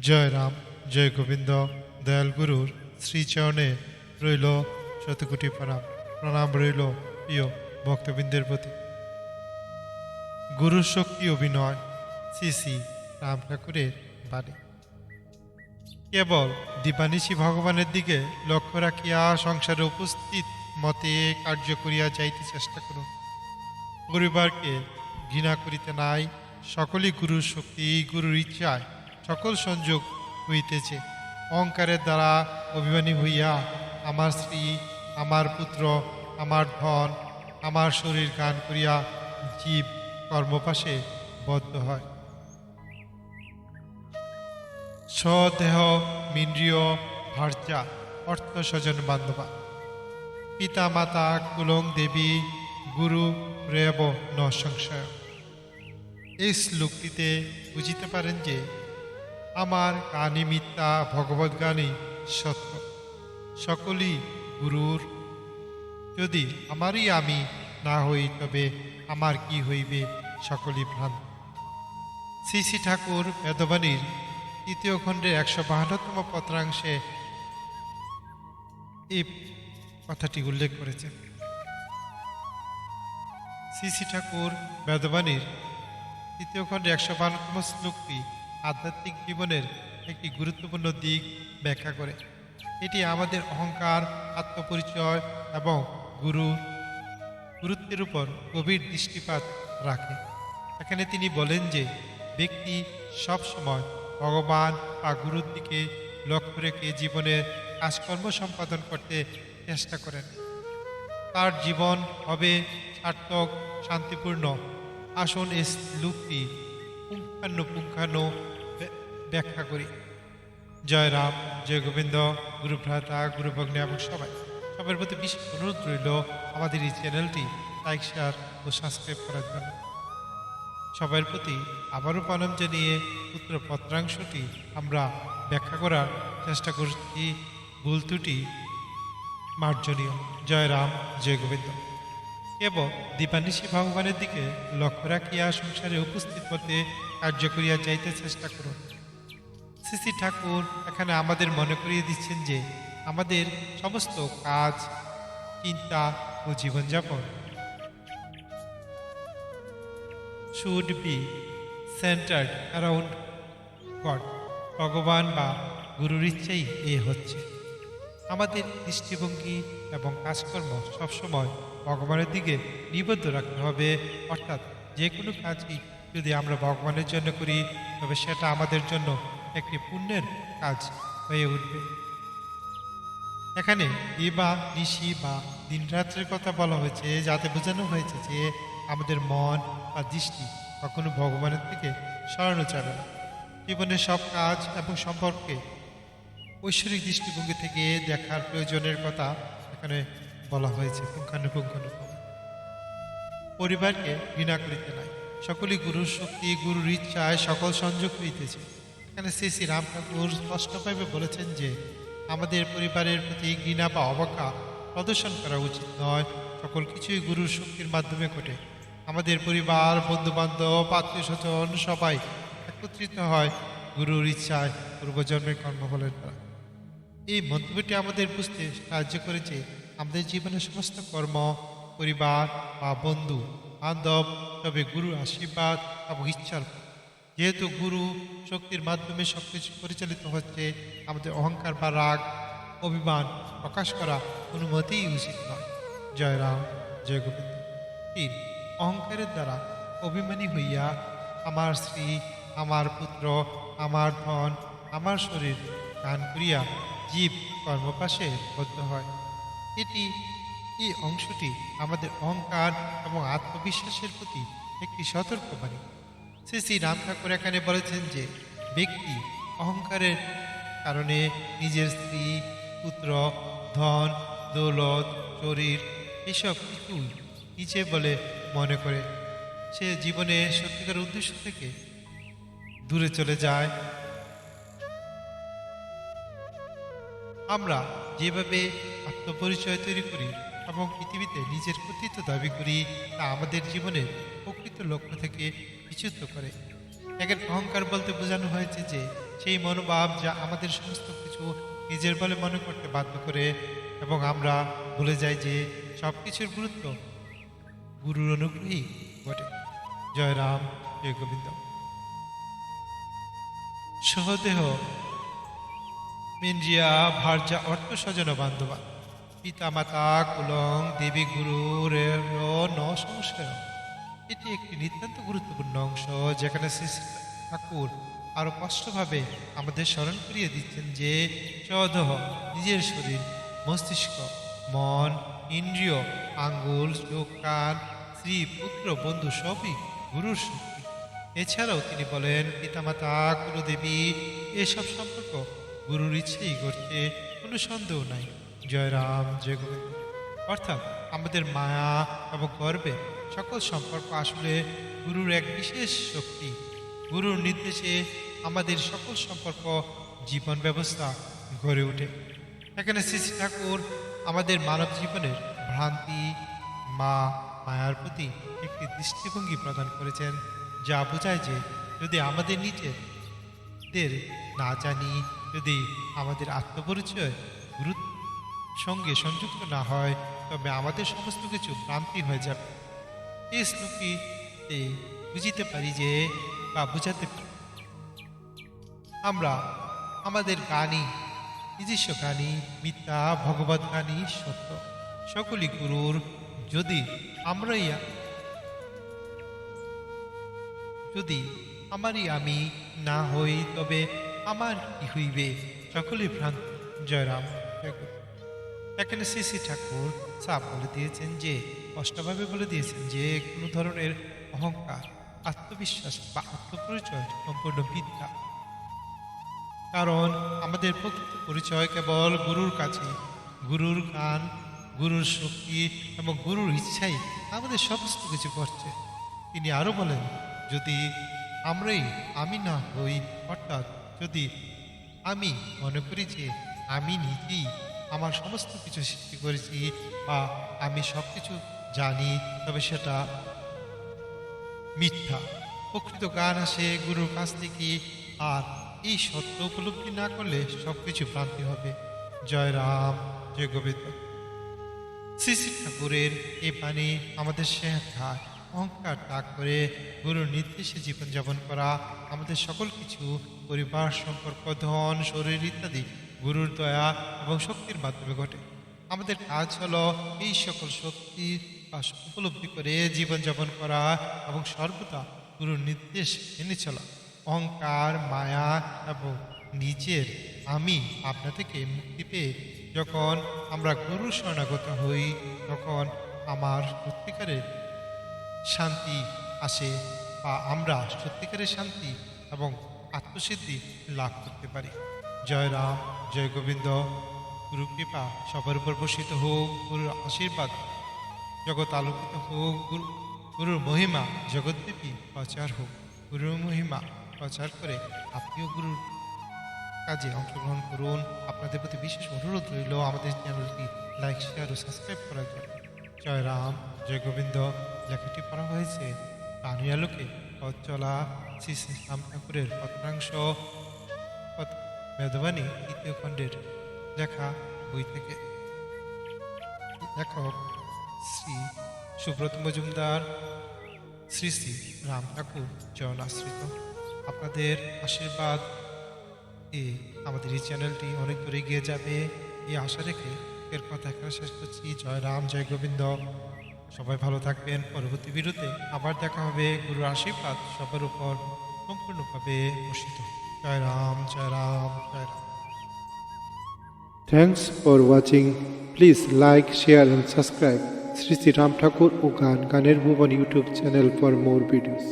জয় রাম জয় গোবিন্দ দয়াল গুরুর শ্রীচরণে রইল শতকোটি প্রণাম। প্রণাম রইল প্রিয় ভক্তবৃন্দের প্রতি। গুরুর শক্তি অভিনয়, শ্রী শ্রী রাম ঠাকুরের বাণী। কেবল দীপানিশি ভগবানের দিকে লক্ষ্য রাখিয়া সংসারে উপস্থিত মতে কার্য করিয়া যাইতে চেষ্টা করুন। পরিবারকে ঘৃণা করিতে নাই, সকলই গুরুর শক্তি, গুরুর ইচ্ছায় সকল সংযোগ হইতেছে। অহংকারের দ্বারা অভিমানী হইয়া আমার স্ত্রী, আমার পুত্র, আমার ধন, আমার শরীর গান করিয়া জীব কর্মপাশে বদ্ধ হয়। স্বদেহ মিন্দ্রিয় ভার্যা, অর্থ স্বজন বান্ধবা। পিতা মাতা কুলং দেবী, গুরু রেব ন সংশয় এই শ্লোকটিতে বুঝিতে পারেন যে আমার গানই মিথ্যা ভগবত গানই সত্য। সকলই গুরুর। যদি আমারই আমি না হই, তবে আমার কি হইবে সকলই ভ্রান্ত। শ্রী শ্রী ঠাকুর বেদবাণীর তৃতীয় খণ্ডের একশো বাহান্নতম পত্রাংশে এই কথাটি উল্লেখ করেছেন। শ্রী শ্রী ঠাকুর বেদবাণীর তৃতীয় খণ্ডে একশো বাহান্নতম শ্লোকটি আধ্যাত্মিক জীবনের একটি গুরুত্বপূর্ণ দিক ব্যাখ্যা করে। এটি আমাদের অহংকার, আত্মপরিচয় এবং গুরু, গুরুত্বের উপর গভীর দৃষ্টিপাত রাখে। এখানে তিনি বলেন যে, ব্যক্তি সবসময় ভগবান বা গুরুর দিকে লক্ষ্য রেখে জীবনের কাজকর্ম সম্পাদন করতে চেষ্টা করেন। তার জীবন হবে সার্থক, শান্তিপূর্ণ। আসুন এই লুকটি পুঙ্খান্ন ব্যাখ্যা করি। জয় রাম, জয় গোবিন্দ, গুরু ভ্রাতা, গুরু ভগ্নে এবং সবাই। সবার প্রতি বিশেষ অনুরোধ রইল আমাদের এই চ্যানেলটি লাইক, শেয়ার ও সাবস্ক্রাইব করার জন্য। সবার প্রতি আবারও প্রণাম জানিয়ে পুত্র পত্রাংশটি আমরা ব্যাখ্যা করার চেষ্টা করছি। ভুল ত্রুটি মার্জনীয়। জয় রাম, জয় গোবিন্দ। কেবল দীপানিশী ভগবানের দিকে লক্ষ্য রাখিয়া সংসারে উপস্থিত হতে কার্য করিয়া যাইতে চেষ্টা করুন। শ্রী ঠাকুর এখানে আমাদের মনে করিয়ে দিচ্ছেন যে আমাদের সমস্ত কাজ, চিন্তা ও জীবনযাপন should be centred around God ভগবান বা গুরুর ইচ্ছেই এ হচ্ছে। আমাদের দৃষ্টিভঙ্গি এবং কাজকর্ম সবসময় ভগবানের দিকে নিবদ্ধ রাখতে হবে। অর্থাৎ যে কোনো কাজই যদি আমরা ভগবানের জন্য করি, তবে সেটা আমাদের জন্য একটি পুণ্যের কাজ হয়ে উঠবে। এখানে দিবা নিশি বা দিনরাত্রের কথা বলা হয়েছে, যাতে বোঝানো হয়েছে যে আমাদের মন বা দৃষ্টি কখনো ভগবানের থেকে সরানো যাবে না। জীবনের সব কাজ এবং সম্পর্কে ঐশ্বরিক দৃষ্টিভঙ্গি থেকে দেখার প্রয়োজনের কথা এখানে বলা হয়েছে পুঙ্খানুপুঙ্খানুভাবে পরিবারকে ঘৃণা করিতে নাই। সকলই গুরুর শক্তি, গুরুর ইচ্ছায় সকল সংযোগ করিতেছে। এখানে শ্রী শ্রী রাম ঠাকুর স্পষ্টভাবে বলেছেন যে, আমাদের পরিবারের প্রতি ঘৃণা বা অবজ্ঞা প্রদর্শন করা উচিত নয়। সকল কিছুই গুরুর শক্তির মাধ্যমে ঘটে। আমাদের পরিবার বন্ধু বান্ধব আত্মীয় স্বজন সবাই একত্রিত হয় গুরুর ইচ্ছায় পূর্বজন্মের কর্মফলের দ্বারা। এই মন্তব্যটি আমাদের বুঝতে সাহায্য করেছে আমাদের জীবনের সমস্ত কর্ম, পরিবার বা বন্ধু, বান্ধব, তবে গুরুর আশীর্বাদ এবং ইচ্ছার যেহেতু গুরু শক্তির মাধ্যমে সব কিছু পরিচালিত হচ্ছে, আমাদের অহংকার বা রাগ, অভিমান প্রকাশ করা অনুমতিই উচিত নয়। জয় রাম, জয় গোবিন্দ। তিন, অহংকারের দ্বারা অভিমানী হইয়া আমার স্ত্রী, আমার পুত্র, আমার ধন, আমার শরীর গান করিয়া জীব কর্মপাশে বদ্ধ হয়। এটি, এই অংশটি আমাদের অহংকার এবং আত্মবিশ্বাসের প্রতি একটি সতর্কবাণী। শ্রী শ্রী রাম ঠাকুর এখানে বলেছেন যে, ব্যক্তি অহংকারের কারণে নিজের স্ত্রী, পুত্র, ধন, দৌলত, শরীর এসব কিছুই নিচে বলে মনে করে। সে জীবনে সত্যিকার উদ্দেশ্য থেকে দূরে চলে যায়। আমরা যেভাবে আত্মপরিচয় তৈরি করি এবং পৃথিবীতে নিজের কর্তৃত্ব দাবি করি, তা আমাদের জীবনের প্রকৃত লক্ষ্য থেকে বিচ্যুত করে। একের অহংকার বলতে বোঝানো হয়েছে যে, সেই মনোভাব যা আমাদের সমস্ত কিছু নিজের বলে মনে করতে বাধ্য করে এবং আমরা ভুলে যাই যে সব কিছুর গুরুত্ব গুরুর অনুগ্রহী ঘটে জয় রাম, জয় গোবিন্দ। সহদেহ মিন্দ্রিয়া, ভার্যা অর্থ স্বজন বান্ধবা। পিতা মাতা কুলং, দেবী গুরুর ন এটি একটি নিতান্ত গুরুত্বপূর্ণ অংশ যেখানে শ্রী ঠাকুর আরও স্পষ্টভাবে আমাদের স্মরণ করিয়ে দিচ্ছেন যে সদহ নিজের শরীর, মস্তিষ্ক, মন, ইন্দ্রিয়, আঙ্গুল, চোখ, কান, স্ত্রী, পুত্র, বন্ধু সবই গুরুর শক্তি। এছাড়াও তিনি বলেন, পিতামাতা, কুলদেবী, এসব সম্পর্ক গুরুর ইচ্ছেই করছে কোনো সন্দেহ নাই। জয় রাম, জয় গোবিন্দ। অর্থাৎ আমাদের মায়া এবং গর্বে সকল সম্পর্ক আসলে গুরুর এক বিশেষ শক্তি। গুরুর নির্দেশে আমাদের সকল সম্পর্ক, জীবন ব্যবস্থা গড়ে ওঠে। এখানে শ্রী শ্রী ঠাকুর আমাদের মানব জীবনের ভ্রান্তি, মা, মায়ার প্রতি একটি দৃষ্টিভঙ্গি প্রদান করেছেন, যা বোঝায় যে যদি আমাদের নিজেদের না জানি যদি আমাদের আত্মপরিচয় গুরুত্ব সঙ্গে সংযুক্ত না হয়, তবে আমাদের সমস্ত কিছু ভ্রান্তি হয়ে যাবে। এই শ্লোকটিতে বুঝিতে পারি যে বা বুঝাতে পারি। আমরা আমাদের গানই নিজস্ব গানই মিথ্যা, ভগবত গানই সত্য, সকলই গুরুর। যদি আমরাই যদি আমারই আমি না হই, তবে আমার কি হইবে সকলেই ভ্রান্ত। জয়রাম জয় এখানে শ্রী ঠাকুর সাপ বলে দিয়েছেন যে, স্পষ্টভাবে বলে দিয়েছেন যে, কোনো ধরনের অহংকার, আত্মবিশ্বাস বা আত্মপরিচয় সম্পূর্ণ মিথ্যা কারণ আমাদের প্রকৃত পরিচয় কেবল গুরুর কাছে, গুরুর গান গুরুর শক্তি এবং গুরুর ইচ্ছাই আমাদের সমস্ত কিছু করছে। তিনি আরও বলেন, যদি আমরাই আমি না হই, অর্থাৎ যদি আমি মনে করি যে আমি নিজেই আমার সমস্ত কিছু সৃষ্টি করেছি বা আমি সব কিছু জানি, তবে সেটা মিথ্যা। প্রকৃত গান আসে গুরুর কাছ থেকে, আর এই সত্য উপলব্ধি না করলে সব কিছু ভ্রান্তি হবে। জয় রাম, জয় গোবিন্দ। শ্রী শ্রী ঠাকুরের এই বাণী আমাদের শেখায় অহংকার ত্যাগ করে গুরুর নির্দেশে জীবনযাপন করা, আমাদের সকল কিছু, পরিবার, সম্পর্ক, ধন, শরীর ইত্যাদি গুরুর দয়া এবং শক্তির মাধ্যমে ঘটে। আমাদের কাজ হলো এই সকল শক্তি উপলব্ধি করে জীবনযাপন করা এবং সর্বদা গুরুর নির্দেশ মেনে চলা। অহংকার, মায়া এবং নিজের আমি আপনা থেকে মুক্তি পেয়ে যখন আমরা গুরু শরণাগত হই, তখন আমার সত্যিকারের শান্তি আসে বা আমরা সত্যিকারের শান্তি এবং আত্মসিদ্ধি লাভ করতে পারি। জয় রাম, জয় গোবিন্দ। গুরু কৃপা সবার উপর বর্ষিত হোক, গুরুর আশীর্বাদ জগৎ আলোকিত হোক, গুরু গুরুর মহিমা জগৎব্যাপী প্রচার হোক। গুরুর মহিমা প্রচার করে আপনিও গুরুর কাজে অংশগ্রহণ করুন। আপনাদের প্রতি বিশেষ অনুরোধ রইল। আমাদের চ্যানেলটি লাইক, শেয়ার ও সাবস্ক্রাইব করার জন্য। জয় রাম, জয় গোবিন্দ, লেখাটি পড়া হয়েছে প্রাণী আলোকে পথ চলা শ্রী শ্রী রাম ঠাকুরের পত্রাংশ বেদবাণী তৃতীয় খণ্ডের লেখা বই থেকে লেখক শ্রী সুব্রত মজুমদার, শ্রী শ্রী রাম ঠাকুর চরণ আশ্রিত। আপনাদের আশীর্বাদ। এ আমাদের এই চ্যানেলটি অনেক দূরে এগিয়ে যাবে। এই আশা রেখে এর কথা এখানে শেষ করছি। জয় রাম জয় গোবিন্দ। সবাই ভালো থাকবেন। পরবর্তী বিরুদ্ধে আবার দেখা হবে গুরুর আশীর্বাদ সবার উপর সম্পূর্ণভাবে বর্ষিত জয় রাম জয় রাম জয় Ram. Thanks for watching. Please like, share and subscribe. Sri Sri Ram Thakur ও গান গানের ভুবন YouTube channel for more videos.